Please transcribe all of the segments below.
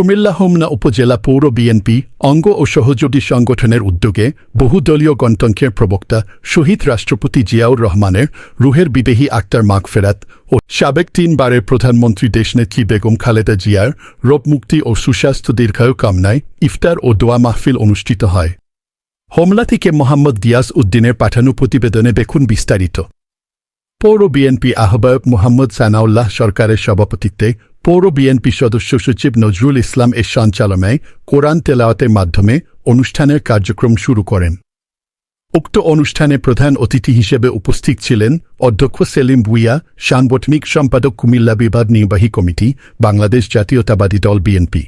কুমিল্লা হোমনা উপজেলা পৌর বিএনপি, অঙ্গ ও সহযোগী সংগঠনের উদ্যোগে বহুদলীয় গণতন্ত্রের প্রবক্তা শহীদ রাষ্ট্রপতি জিয়াউর রহমানের রুহের বিদেহী আক্তার মাগফেরাত ও সাবেক তিনবারের প্রধানমন্ত্রী দেশনেত্রী বেগম খালেদা জিয়ার রোগমুক্তি ও সুস্বাস্থ্য দীর্ঘায়ু কামনায় ইফতার ও দোয়া মাহফিল অনুষ্ঠিত হয়। হোমলা থেকে মোহাম্মদ দিয়াস উদ্দিনের পাঠানো প্রতিবেদনে দেখুন বিস্তারিত। পৌর বিএনপি আহ্বায়ক মোহাম্মদ সানাউল্লাহ সরকারের সভাপতিত্বে পৌর বিএনপি সদস্য সচিব নজরুল ইসলাম এর সঞ্চালনায় কোরআন তেলাওয়াতের মাধ্যমে অনুষ্ঠানের কার্যক্রম শুরু করেন। উক্ত অনুষ্ঠানে প্রধান অতিথি হিসেবে উপস্থিত ছিলেন অধ্যক্ষ সেলিম ভুইয়া, সাংগঠনিক সম্পাদক কুমিল্লা বিভাগ নির্বাহী কমিটি, বাংলাদেশ জাতীয়তাবাদী দল বিএনপি।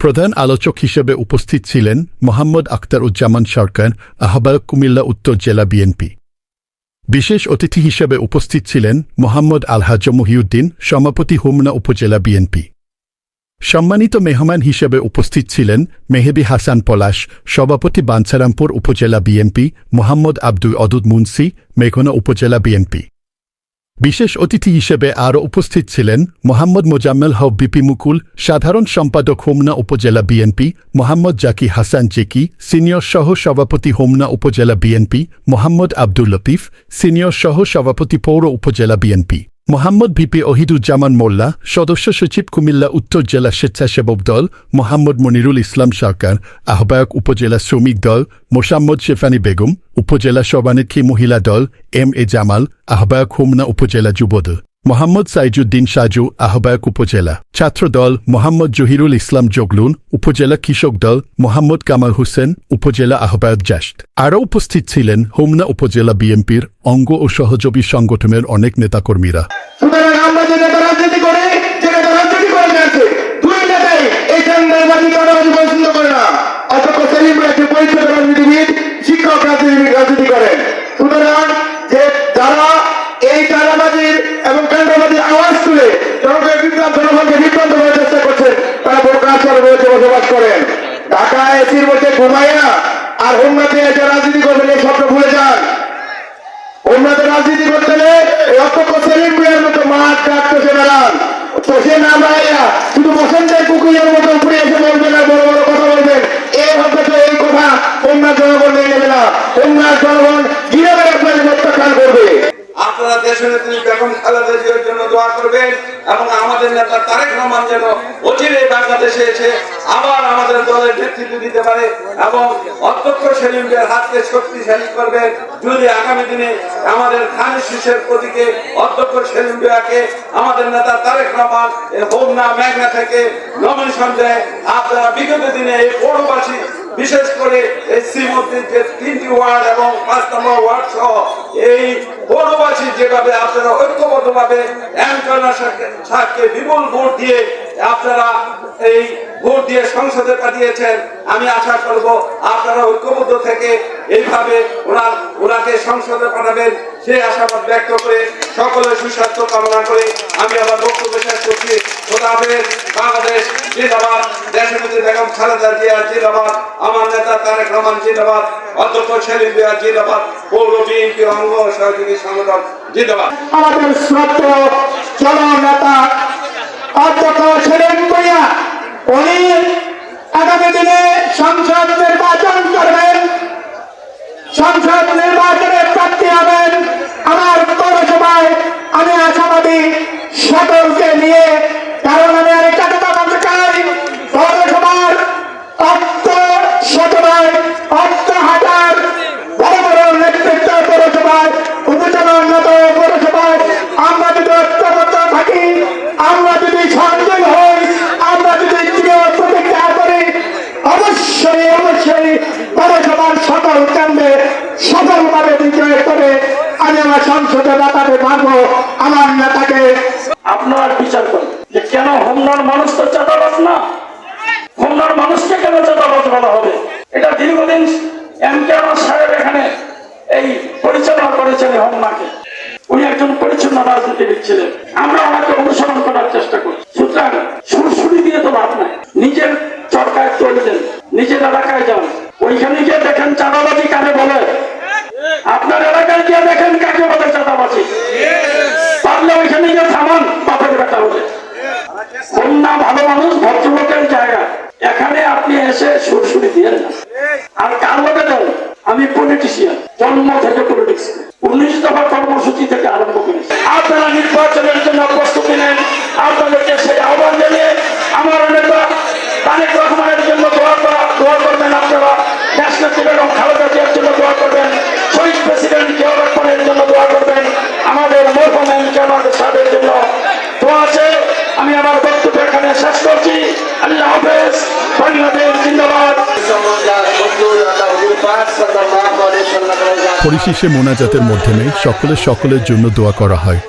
প্রধান আলোচক হিসেবে উপস্থিত ছিলেন মোহাম্মদ আখতার উজ্জামান সরকার, আহ্বায়ক কুমিল্লা উত্তর জেলা বিএনপি। বিশেষ অতিথি হিসেবে উপস্থিত ছিলেন মোহাম্মদ আলহাজ মহিউদ্দিন, সভাপতি হোমনা উপজেলা বিএনপি। সম্মানিত মেহমান হিসেবে উপস্থিত ছিলেন মেহেবি হাসান পলাশ, সভাপতি বাঞ্ছারামপুর উপজেলা বিএনপি, মোহাম্মদ আব্দুল অদুদ মুন্সি, মেঘনা উপজেলা বিএনপি। বিশেষ অতিথি হিসেবে আরও উপস্থিত ছিলেন মোহাম্মদ মোজাম্মেল হক বিপি মুকুল, সাধারণ সম্পাদক হোমনা উপজেলা BNP, Mohammad Zaki Hasan Zeki, senior সহ সভাপতি হোমনা উপজেলা বিএনপি, মোহাম্মদ আব্দুল লতিফ, সিনিয়র সহ সভাপতি পৌর উপজেলা বিএনপি। মোহাম্মদ ভিপি অহিদুজ্জামান মোল্লা, সদস্য সচিব কুমিল্লা উত্তর জেলা স্বেচ্ছাসেবক দল, মোহাম্মদ মনিরুল ইসলাম সরকার, আহ্বায়ক উপজেলা শ্রমিক দল, মোসাম্মদ শেফানি বেগম, উপজেলা সভানেত্রী মহিলা দল, এম এ জামাল, আহ্বায়ক হোমনা উপজেলা যুবদল মোহাম্মদ সাইজুদ্দিন সাজু, আহ্বায়ক উপজেলা। ছাত্রদল মোহাম্মদ জহিরুল ইসলাম জগলুন, উপজেলা কৃষক দল মোহাম্মদ কামাল হোসেন, উপজেলা আহ্বায়ক জাস্ট। আরও উপস্থিত ছিলেন হোমনা উপজেলা বিএনপির অঙ্গ ও সহযোগী সংগঠনের অনেক নেতাকর্মীরা। বসবাস করেন। ঢাকা এসির মধ্যে ঘুমাইয়া আর হোমনাতে এসে রাজনীতি করবেন এই স্বপ্ন ভুলে যান। অন্যদের রাজনীতি করতে এই অত্যন্ত সেলিম মিয়ার মতো মাঠ ডাকতে সে বেড়ান। তো সে না বেড়াইয়া শুধু বসন্তের কুকুরের মতো উপরে এসে বলবেন আর বড় বড় কথা বলবেন। এই অন্তত এই কথা। অন্য জনগণ নিয়ে নেবে না। অন্য জনগণ কীভাবে আপনাকে প্রত্যাখ্যান করবে। আপনারা দেশের নেত্রী বেগম খালেদা জিয়ার জন্য দোয়া করবেন। এবং আমাদের নেতা তারেক রহমান যেন অচিরে বাংলাদেশে এসে আবার আমাদের দলের নেতৃত্ব দিতে পারে এবং অধ্যক্ষ সেলিমদের হাতকে শক্তিশালী করবেন যদি আগামী দিনে আমাদের খান শীষের প্রতীকে অধ্যক্ষ সেলিম বিয়াকে আমাদের নেতা তারেক রহমান এই হোমনা মেঘনা থেকে নমিনেশন দেয়, আপনারা বিগত দিনে এই পৌরবাসী, বিশেষ করে এই শ্রীমন্দির যে তিনটি ওয়ার্ড এবং পাঁচ নম্বর ওয়ার্ড সহ এই পৌরবাসী যেভাবে আপনারা ঐক্যবদ্ধভাবে ভাবে সাহকে বিপুল ভোট দিয়ে আপনারা এই ভোট দিয়ে সংসদে পাঠিয়েছেন, আমি আশা করব আপনারা ঐক্যবদ্ধ থেকে এইভাবে ওনার ওনাকে সংসদে পাঠাবেন। সেই আশাবাদ ব্যক্ত করে সকলের সুস্বাস্থ্য কামনা করে আমি আমার বক্তব্য শেষ করছি। বাংলাদেশ জিন্দাবাদ। বেগম খালেদা জিয়া জিন্দাবাদ। আমার নেতা তারেক রহমান জিন্দাবাদ। অধ্যক্ষ জিয়া জিন্দাবাদ। পৌর বিএনপি অঙ্গ সহযোগী সংগঠন জিন্দাবাদ। আমাদের শ্রদ্ধ জননেতা অধ্যক্ষ উনি আগামী দিনে সংসদ নির্বাচন করবেন। সংসদ নির্বাচনে আমি আমার সংসদে নেতাকে পারব আমার নেতাকে আপনার বিচার করেন। যে কেন হোমনার মানুষ তো চাঁদাবাজ না? হোমনার মানুষকে কেন চাঁদাবাজ বলা হবে? এটা দীর্ঘদিন এম কে আমার সাহেব এখানে এই পরিচালনা করেছেন হোমনাকে। উনি একজন পরিচ্ছন্ন রাজনীতিবিদ ছিলেন। আমরা ওনাকে অনুসরণ করার চেষ্টা করি সুতরাং সুরসুরি দিয়ে তো লাভ নাই। নিজের চরকায় চলছেন নিজের এলাকায় যান। ওইখানে গিয়ে দেখেন চাঁদাবাজি কাকে বলে। আপনার এলাকায় গিয়ে দেখেন কাকে বলে চাঁদাবাজি। পারলে ওইখানে গিয়ে সামান পাঠাতে বেটা হলে কন্যা ভালো মানুষ ভদ্রলোকের জায়গা। এখানে আপনি এসে সুরসুরি দিয়ে না আর কার লোকে দেন? আমি পলিটিশিয়ান জন্ম থেকে পলিটিক্স উনিশ দফা কর্মসূচি থেকে আরম্ভ করেছি। আপনারা নির্বাচনের জন্য প্রস্তুতি নেন। আপনাদেরকে সেই আহ্বান জানিয়ে আমার নেতা তারেক রহমানের জন্য দোয়া করা দোয়া করবেন আপনারা। ন্যাশনাল এবং খালেদা জিয়ার জন্য পরিশেষে মোনাজাতের মাধ্যমে সকলে সকলের জন্য দোয়া করা হয়।